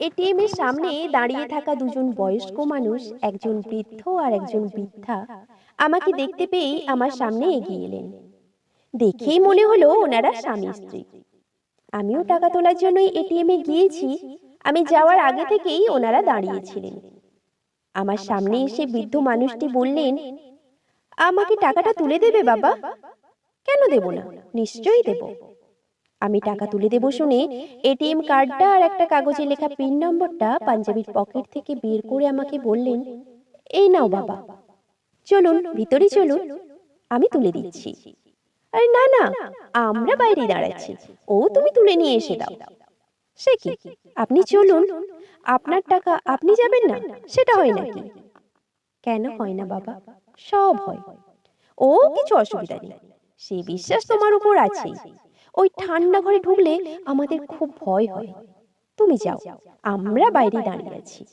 ATM এর সামনে দাঁড়িয়ে থাকা দুজন বয়স্ক মানুষ, একজন বৃদ্ধ আর একজন বৃদ্ধা, আমাকে দেখতে পেয়েই আমার সামনে এগিয়ে এলেন। দেখেই মনে হলো ওনারা স্বামী স্ত্রী। আমিও টাকা তোলার জন্য এটিএম এ গিয়েছি, আমি যাওয়ার আগে থেকেই ওনারা দাঁড়িয়েছিলেন। আমার সামনে এসে বৃদ্ধ মানুষটি বললেন, আমাকে টাকাটা তুলে দেবে বাবা? কেন দেব না? নিশ্চয়ই দেব। আমি টাকা তুলে দেব শুনে এটিএম কার্ডটা আর একটা কাগজে লেখা পিন নম্বরটা পাঞ্জাবির পকেট থেকে বের করে আমাকে বললেন এই নাও বাবা চলুন ভিতরে চলুন আমি তুলে দিচ্ছি। আরে না না আমরা বাইরে দাঁড়াচ্ছি ও তুমি তুলে নিয়ে এসে দাও। সে কি? আপনি চলুন আপনার টাকা আপনি যাবেন না সেটা হয় নাকি? কেন হয় না বাবা? সব হয়। ও কিছু অসুবিধা নেই। সে বিশ্বাস তোমার উপর আছেই ওই ঠান্ডা ঘরে ঢুকলে আমাদের খুব ভয় হয়। তুমি যাও আমরা বাইরে দাঁড়িয়ে আছি।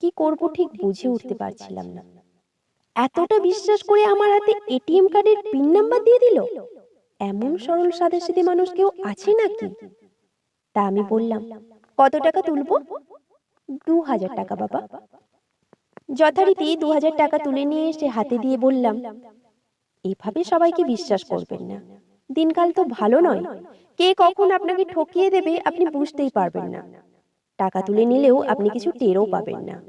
কি করব ঠিক বুঝে উঠতে পারছিলাম না। এতটা বিশ্বাস করে আমার হাতে এটিএম কার্ডের পিন নাম্বার দিয়ে দিল। এমন সরল সাদা সিধে মানুষ কেউ আছে নাকি? তা আমি বললাম কত টাকা তুলব? দু হাজার টাকা বাবা। যথারীতি দু হাজার টাকা তুলে নিয়ে এসে হাতে দিয়ে বললাম। এভাবে সবাইকে বিশ্বাস করবেন না। দিনকাল তো ভালো নয়। কে কখন আপনাকে ঠকিয়ে দেবে আপনি বুঝতেই পারবেন না। টাকা তুলে নিলেও আপনি কিছু টেরও পাবেন না।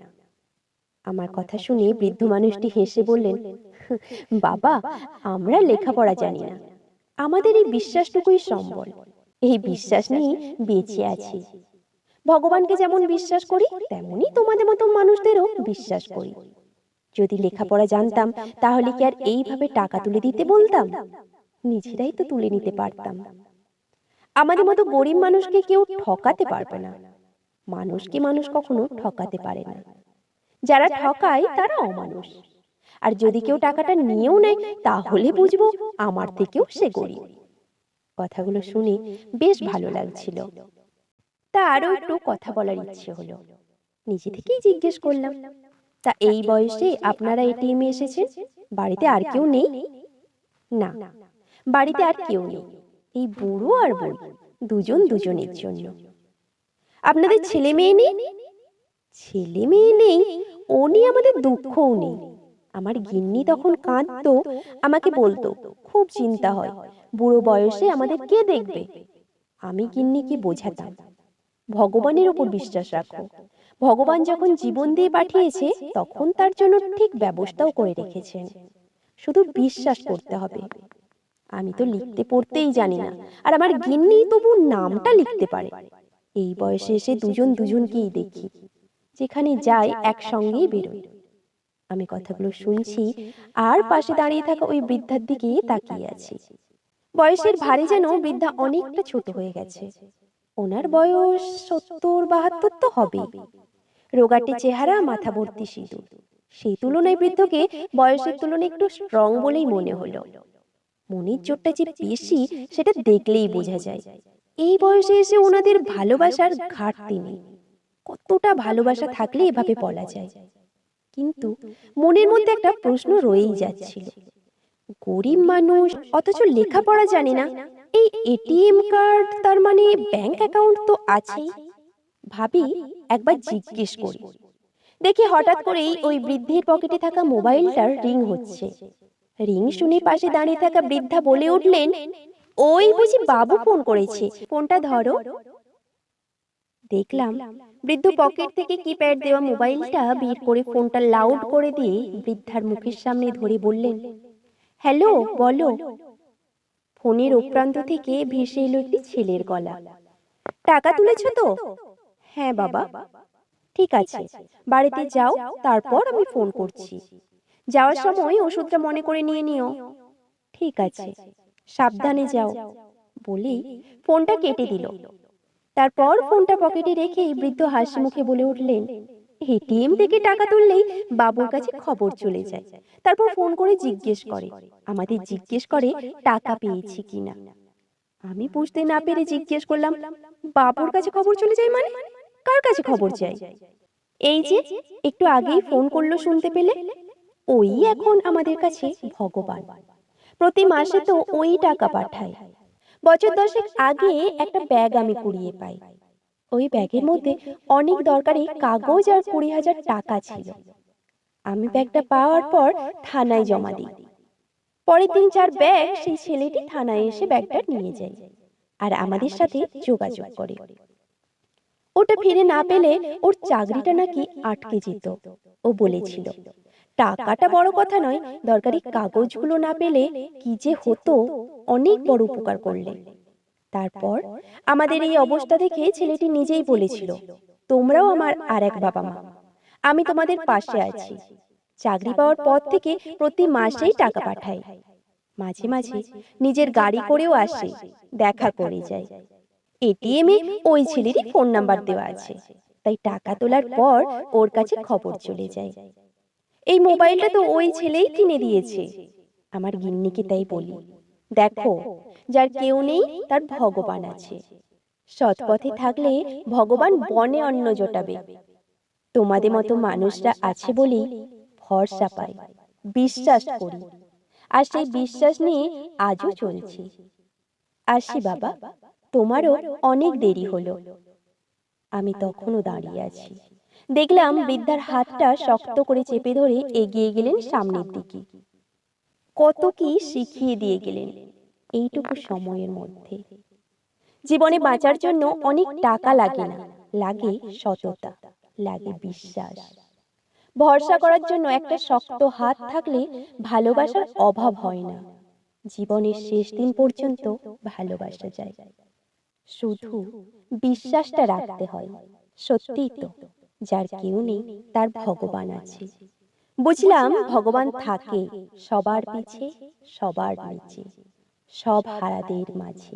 আমার কথা শুনে বৃদ্ধ মানুষটি হেসে বললেন বাবা আমরা লেখাপড়া জানি না। আমাদের এই বিশ্বাসটুকুই সম্বল। এই বিশ্বাস নিয়ে বেঁচে আছি। ভগবানকে যেমন বিশ্বাস করি তেমনি তোমাদের মতো মানুষদেরও বিশ্বাস করি। যদি লেখাপড়া জানতাম তাহলে কি আর এইভাবে টাকা তুলে দিতে বলতাম? নিজেরাই তো তুলে নিতে পারতাম। আমাদের মতো গরিব মানুষকে কেউ ঠকাতে পারবে না। মানুষকে মানুষ কখনো ঠকাতে পারে না। যারা ঠকায় তারা অমানুষ। আর যদি কেউ টাকাটা নিয়েও নেয় তাহলে বুঝব আমার থেকেও সে গরিব। কথাগুলো শুনে বেশ ভালো লাগছিল। তা আরও একটু কথা বলার ইচ্ছে হলো। নিজে থেকেই জিজ্ঞেস করলাম। তা এই বয়সে আপনারা এটিএমে এসেছেন বাড়িতে আর কেউ নেই? না। বাড়িতে আর কেউ নেই। এই বুড়ো আর বুড়ি দুজন দুজনের জন্য। আপনাদের ছেলে মেয়ে নেই? ছেলে মেয়ে নেই, ও নিয়ে আমাদের দুঃখও নেই। আমার গিন্নি তখন কাঁদতো, আমাকে বলতো, খুব চিন্তা হয়, বুড়ো বয়সে আমাদের কে দেখবে? আমি গিন্নিকে বোঝাতাম। ভগবানের উপর বিশ্বাস রাখো। ভগবান যখন জীবন দিয়ে পাঠিয়েছে, তখন তার জন্য ঠিক ব্যবস্থাও করে রেখেছেন। শুধু বিশ্বাস করতে হবে। আমি তো লিখতে পড়তেই জানি না। আর আমার গিন্নি তবু নামটা লিখতে পারে। এই বয়সে এসে দুজন দুজনকেই দেখি। যেখানে যাই একসঙ্গেই বেরোই আমি কথাগুলো শুনছি আর পাশে দাঁড়িয়ে থাকা ওই বৃদ্ধার দিকে তাকিয়ে আছি। বয়সের ভারে যেন বৃদ্ধা অনেকটা ছোট হয়ে গেছে। ওনার বয়স সত্তর বাহাত্তর তো হবে রোগাটি চেহারা মাথা ভর্তি সিঁদুর। সেই তুলনায় বৃদ্ধকে বয়সের তুলনায় একটু স্ট্রং বলেই মনে হলো। মনের জোরটা যে বেশি, সেটা দেখলেই বোঝা যায়। এই বয়সে এসে ওনাদের ভালোবাসার ঘাটতি নেই। কতটা ভালোবাসা থাকলে এভাবে বলা যায়? কিন্তু মনের মধ্যে একটা প্রশ্ন রয়েই যাচ্ছিল। গরিব মানুষ, অথচ লেখাপড়া জানে না, এই এটিএম কার্ড তার মানে ব্যাংক অ্যাকাউন্ট তো আছেই। ভাবি একবার জিজ্ঞেস করি। দেখি হঠাৎ করেই ওই বৃদ্ধের পকেটে থাকা মোবাইলটার রিং হচ্ছে। রিং শুনে পাশে দাঁড়িয়ে থাকা বৃদ্ধা বলে উঠলেন, ওই বুঝি বাবু ফোন করেছে। ফোনটা ধরো। দেখলাম বৃদ্ধ পকেট থেকে কিপ্যাড দেওয়া মোবাইলটা বের করে ফোনটা লাউড করে দিয়ে বৃদ্ধার মুখের সামনে ধরে বললেন, হ্যালো, বলো। ফোনের ওপ্রান্ত থেকে ভেসে এলো একটি ছেলের গলা। টাকা তুলেছো তো? হ্যাঁ বাবা। ঠিক আছে। বাড়িতে যাও, তারপর আমি ফোন করছি। যাওয়ার সময় ওষুধটা মনে করে নিয়ে নিও। ঠিক আছে। সাবধানে যাও। বলেই ফোনটা কেটে দিল। তারপর ফোনটা পকেটে রেখেই বৃদ্ধ হাসি মুখে বলে উঠলেন এটিএম থেকে টাকা তুললেই বাবুর কাছে খবর চলে যায়। তারপর ফোন করে জিজ্ঞেস করে আমাদের জিজ্ঞেস করে টাকা পেয়েছি কিনা? আমি বুঝতে না পেরে জিজ্ঞেস করলাম বাবুর কাছে খবর চলে যায় মানে? কার কাছে খবর চাই এই যে একটু আগেই ফোন করল শুনতে পেলে ওই এখন আমাদের কাছে ভগবান। প্রতি মাসে তো ওই টাকা পাঠায়। বছর দশেক আগে একটা ব্যাগ আমি কুড়িয়ে পাই। ওই ব্যাগের মধ্যে অনেক দরকারি কাগজ আর কুড়ি হাজার টাকা ছিল। আমি ব্যাগটা পাওয়ার পর থানায় জমা দিই। পরের দিন চার ব্যাগ, সেই ছেলেটি থানায় এসে ব্যাগটা নিয়ে যায় আর আমাদের সাথে যোগাযোগ করে। ওটা ফিরে না পেলে ওর চাকরিটা নাকি আটকে যেত, ও বলেছিল। টাকাটা বড় কথা নয়, দরকারি কাগজগুলো না পেলে কি যে হতো, অনেক বড় উপকার করলে। তারপর আমাদের এই অবস্থা দেখে ছেলেটি নিজেই বলেছিল, তোমরাও আমার আর এক বাবা মা, আমি তোমাদের পাশে আছি। চাকরি পাওয়ার পর থেকে প্রতি মাসেই টাকা পাঠাই। মাঝে মাঝে নিজের গাড়ি করেও আসে, দেখা করে যায় এটিএমে ওই ছেলেরই ফোন নাম্বার দেওয়া আছে, তাই টাকা তোলার পর ওর কাছে খবর চলে যায়। এই মোবাইলটা তো ওই ছেলেই কিনে দিয়েছে। আমার গিন্নিকে তাই বলি দেখো যার কেউ নেই তার ভগবান আছে। সৎ পথে থাকলে ভগবান বনে অন্ন জোটাবে। তোমাদের মতো মানুষরা আছে বলেই ভরসা পাই বিশ্বাস করি। আর সেই বিশ্বাস নিয়ে আজও চলছি। আসি বাবা তোমারও অনেক দেরি হলো। আমি তখনও দাঁড়িয়ে আছি। দেখলাম বৃদ্ধার হাতটা শক্ত করে চেপে ধরে এগিয়ে গেলেন সামনের দিকে। কত কি শিখিয়ে দিয়ে গেলেন এইটুকু সময়ের মধ্যে। জীবনে বাঁচার জন্য অনেক টাকা লাগে না, লাগে সততা, লাগে বিশ্বাস। ভরসা করার জন্য একটা শক্ত হাত থাকলে ভালোবাসার অভাব হয় না। জীবনের শেষ দিন পর্যন্ত ভালোবাসা যায়। শুধু বিশ্বাসটা রাখতে হয়, সত্যিই তো। যার কেউ নেই তার ভগবান আছে। বুঝলাম ভগবান থাকে সবার পিছে সবার নিচে সব হারাদের মাঝে।